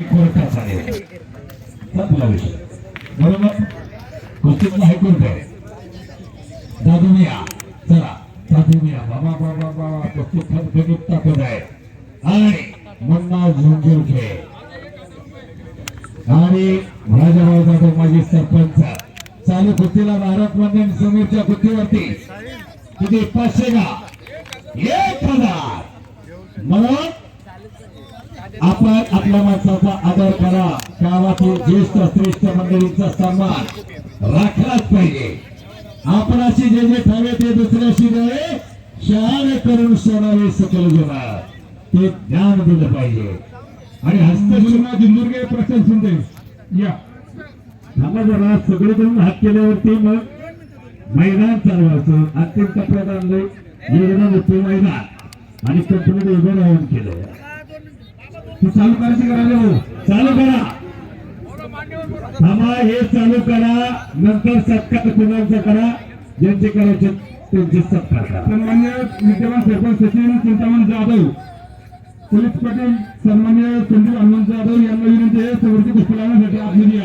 कोर्टात बरोबर? कुस्तीतला हायकोर्ट आहे. चला. बाबा बाबा बाबा कुस्ती आहे. आणि मुन्ना झुंझुरखे आणि राजाभाऊ जाधव माजी सरपंच. चालू कुस्तीला भारत मंडळ समोरच्या कुस्तीवरती किती? पाचशे का एक हजार. मला आपण आपल्या माणसाचा आदर करा. गावातील ज्येष्ठ श्रेष्ठ मंडळींचा सन्मान राखलाच पाहिजे. आपणाशी जे जे ठावे ते दुसऱ्याशी नव्हे शहाणे करून सोडावे सकल जनात ते ज्ञान दिलं पाहिजे. आणि हस्तशिल्मा जिंदुर्गे प्रशांत शिंदे. या. थांबा जरा सगळे सगळीकडून हात केल्यावरती मग मैदान चालवायचं अंतिम टप्प्यात आणलंय योजना मोठे मैदान. आणि कंपनीने उभं राहून केलं. तू चालू करायची करा देऊ चालू करा. थांबा हे चालू करा. नंतर सत्कार कोणाचा करा. ज्यांचे करायचे त्यांचे सत्कार करा. सन्मान्य विद्यमान सरपंच सचिन चिंतामन जाधव पोलीस पाटील सन्मान्य संदीप आनंद जाधव यांना विनंती आहे समृद्धी गोष्ट लावण्यासाठी